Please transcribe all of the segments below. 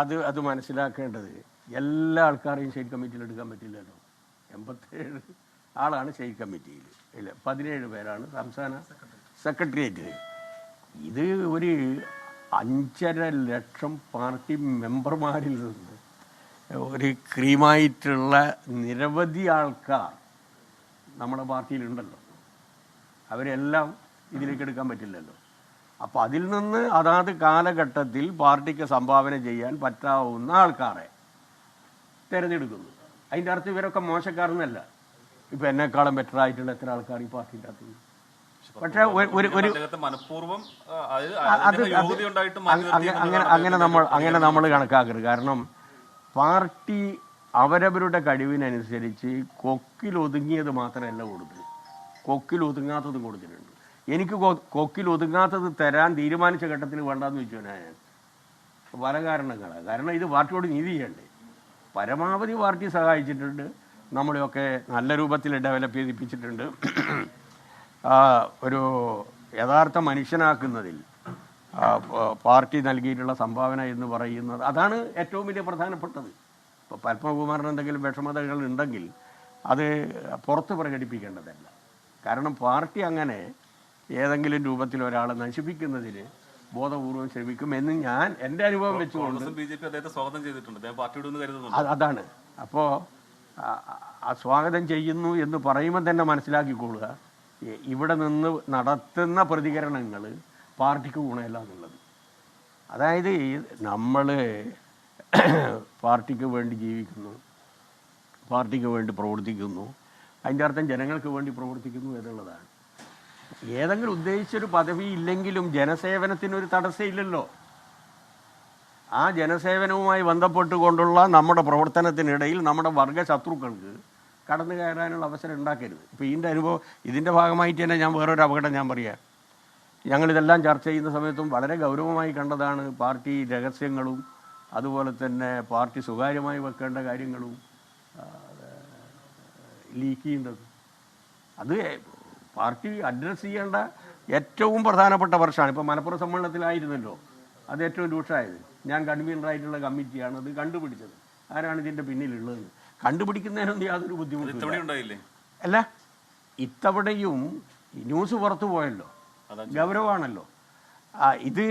അത് അത് മനസ്സിലാക്കേണ്ടത് എല്ലാ ആൾക്കാരെയും സ്റ്റേറ്റ് കമ്മിറ്റിയിൽ എടുക്കാൻ പറ്റില്ലല്ലോ. എൺപത്തേഴ് ആളാണ് സ്റ്റേറ്റ് കമ്മിറ്റിയിൽ. ഇല്ല പതിനേഴ് പേരാണ് സംസ്ഥാന സെക്രട്ടേറിയറ്റ് ഇത് ഒരു അഞ്ചര ലക്ഷം പാർട്ടി മെമ്പർമാരിൽ നിന്ന് ഒരു ക്രീമായിട്ടുള്ള നിരവധി ആൾക്കാർ നമ്മുടെ പാർട്ടിയിലുണ്ടല്ലോ. അവരെല്ലാം ഇതിലേക്ക് എടുക്കാൻ പറ്റില്ലല്ലോ. അപ്പോൾ അതിൽ നിന്ന് അതാത് കാലഘട്ടത്തിൽ പാർട്ടിക്ക് സംഭാവന ചെയ്യാൻ പറ്റാവുന്ന ആൾക്കാരെ തിരഞ്ഞെടുക്കുന്നു. അതിന്റെ അർത്ഥം ഇവരൊക്കെ മോശക്കാരെന്നല്ല. ഇപ്പം എന്നെക്കാളും ബെറ്റർ ആയിട്ടുള്ള എത്ര ആൾക്കാർ ഈ പാർട്ടിന്റെ അകത്ത് പക്ഷേ ഒരു- ഒരു മനഃപൂർവം അങ്ങനെ അങ്ങനെ നമ്മൾ അങ്ങനെ നമ്മൾ കണക്കാക്കരുത്. കാരണം പാർട്ടി അവരവരുടെ കഴിവിനനുസരിച്ച് കൊക്കിൽ ഒതുങ്ങിയത് മാത്രമല്ല കൊടുത്തത് കൊക്കിൽ ഒതുങ്ങാത്തതും കൊടുത്തിട്ടുണ്ട്. എനിക്ക് കൊക്കിൽ ഒതുങ്ങാത്തത് തരാൻ തീരുമാനിച്ച ഘട്ടത്തിൽ വേണ്ടാന്ന് വെച്ചു ഞാൻ. പല കാരണങ്ങളാണ് കാരണം ഇത് പാർട്ടിയോട് നീതി ചെയ്യണ്ടേ. പരമാവധി പാർട്ടി സഹായിച്ചിട്ടുണ്ട്. നമ്മളെയൊക്കെ നല്ല രൂപത്തിൽ ഡെവലപ്പ് ചെയ്തിപ്പിച്ചിട്ടുണ്ട്. ഒരു യഥാർത്ഥ മനുഷ്യനാക്കുന്നതിൽ പാർട്ടി നൽകിയിട്ടുള്ള സംഭാവന എന്ന് പറയുന്നത് അതാണ് ഏറ്റവും വലിയ പ്രധാനപ്പെട്ടത്. ഇപ്പോൾ പത്മകുമാറിന് എന്തെങ്കിലും വിഷമതകൾ ഉണ്ടെങ്കിൽ അത് പുറത്ത് പ്രകടിപ്പിക്കേണ്ടതല്ല. കാരണം പാർട്ടി അങ്ങനെ ഏതെങ്കിലും രൂപത്തിൽ ഒരാളെ നശിപ്പിക്കുന്നതിന് ബോധപൂർവം ശ്രമിക്കും എന്ന് ഞാൻ എന്റെ അനുഭവം വെച്ചുകൊണ്ട് ബി ജെ പി അദ്ദേഹത്തെ സ്വാഗതം ചെയ്തിട്ടുണ്ട്. പാർട്ടിയോട് അതാണ്. അപ്പോൾ ആ സ്വാഗതം ചെയ്യുന്നു എന്ന് പറയുമ്പോൾ തന്നെ മനസ്സിലാക്കിക്കൊള്ളുക ഇവിടെ നിന്ന് നടത്തുന്ന പ്രതികരണങ്ങൾ പാർട്ടിക്ക് ഗുണമല്ല എന്നുള്ളത്. അതായത് നമ്മൾ പാർട്ടിക്ക് വേണ്ടി ജീവിക്കുന്നു പാർട്ടിക്ക് വേണ്ടി പ്രവർത്തിക്കുന്നു. അതിന്റെ അർത്ഥം ജനങ്ങൾക്ക് വേണ്ടി പ്രവർത്തിക്കുന്നു എന്നുള്ളതാണ്. ഏതെങ്കിലും ഉദ്ദേശിച്ചൊരു പദവി ഇല്ലെങ്കിലും ജനസേവനത്തിനൊരു തടസ്സമില്ലല്ലോ. ആ ജനസേവനവുമായി ബന്ധപ്പെട്ടുകൊണ്ടുള്ള നമ്മുടെ പ്രവർത്തനത്തിനിടയിൽ നമ്മുടെ വർഗ ശത്രുക്കൾക്ക് കടന്നു കയറാനുള്ള അവസരം ഉണ്ടാക്കരുത്. ഇപ്പോൾ ഇതിന്റെ അനുഭവം ഇതിന്റെ ഭാഗമായിട്ട് തന്നെ ഞാൻ വേറൊരു അപകടം ഞാൻ പറയാം. ഞങ്ങളിതെല്ലാം ചർച്ച ചെയ്യുന്ന സമയത്തും വളരെ ഗൗരവമായി കണ്ടതാണ് പാർട്ടി രഹസ്യങ്ങളും അതുപോലെ തന്നെ പാർട്ടി സ്വകാര്യമായി വെക്കേണ്ട കാര്യങ്ങളും ലീക്ക് ചെയ്യുന്നത് അത് പാർട്ടി അഡ്രസ്സ് ചെയ്യേണ്ട ഏറ്റവും പ്രധാനപ്പെട്ട വർഷമാണ്. ഇപ്പോൾ മലപ്പുറം സമ്മേളനത്തിലായിരുന്നല്ലോ. അത് ഏറ്റവും രൂക്ഷമായത്. ഞാൻ കൺവീനറായിട്ടുള്ള കമ്മിറ്റിയാണ് അത് കണ്ടുപിടിച്ചത്. ആരാണ് ഇതിന്റെ പിന്നിലുള്ളത് കണ്ടുപിടിക്കുന്നതിനൊന്നും യാതൊരു ഉണ്ടായില്ലേ? അല്ല ഇത്തവണയും ന്യൂസ് പുറത്തു പോയല്ലോ. ഗൗരവമാണല്ലോ. ഇത്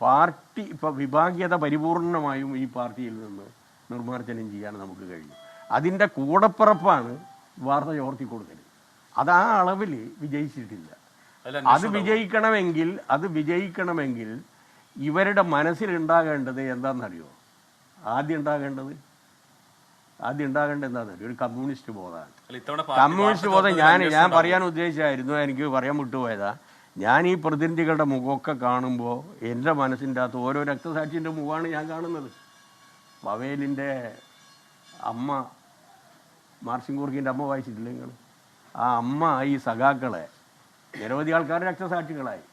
പാർട്ടി ഇപ്പൊ വിഭാഗീയത പരിപൂർണമായും ഈ പാർട്ടിയിൽ നിന്ന് നിർമ്മാർജനം ചെയ്യാൻ നമുക്ക് കഴിയും അതിന്റെ കൂടപ്പിറപ്പാണ് വാർത്ത ചോർത്തി കൊടുക്കൽ അത് ആ അളവിൽ വിജയിച്ചിട്ടില്ല. അത് വിജയിക്കണമെങ്കിൽ അത് വിജയിക്കണമെങ്കിൽ ഇവരുടെ മനസ്സിലുണ്ടാകേണ്ടത് എന്താണെന്നറിയോ? ആദ്യം ഉണ്ടാകേണ്ടത്? ആദ്യം ഉണ്ടാകേണ്ടത് എന്താണെന്നറിയോ? ഒരു കമ്മ്യൂണിസ്റ്റ് ബോധമാണ്. കമ്മ്യൂണിസ്റ്റ് ബോധം ഞാൻ ഞാൻ പറയാൻ ഉദ്ദേശിച്ചായിരുന്നു എനിക്ക് പറയാൻ വിട്ടുപോയതാ. ഞാൻ ഈ പ്രതിനിധികളുടെ മുഖമൊക്കെ കാണുമ്പോൾ എന്റെ മനസ്സിന്റെ അകത്ത് ഓരോ രക്തസാക്ഷിന്റെ മുഖമാണ് ഞാൻ കാണുന്നത്. പവേലിന്റെ അമ്മ മാർസിംഗൂർക്കിന്റെ അമ്മ വായിച്ചിട്ടില്ല നിങ്ങൾ? ആ അമ്മ ഈ സഖാക്കളെ. നിരവധി ആൾക്കാർ രക്തസാക്ഷികളായി.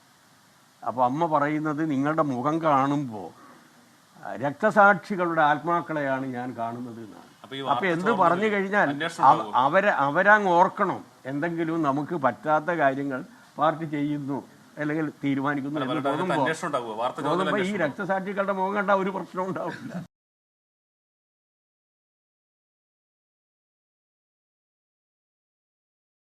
അപ്പോൾ അമ്മ പറയുന്നത് നിങ്ങളുടെ മുഖം കാണുമ്പോൾ രക്തസാക്ഷികളുടെ ആത്മാക്കളെയാണ് ഞാൻ കാണുന്നത് എന്നാണ്. അപ്പൊ എന്ത് പറഞ്ഞു കഴിഞ്ഞാൽ അവരെ അവരങ്ങ് ഓർക്കണം എന്തെങ്കിലും നമുക്ക് പറ്റാത്ത കാര്യങ്ങൾ പാർട്ടി ചെയ്യുന്നു അല്ലെങ്കിൽ തീരുമാനിക്കുന്നു തോന്നുമ്പോൾ ഈ രക്തസാക്ഷികളുടെ മുഖം കണ്ട ഒരു പ്രശ്നം ഉണ്ടാവില്ല.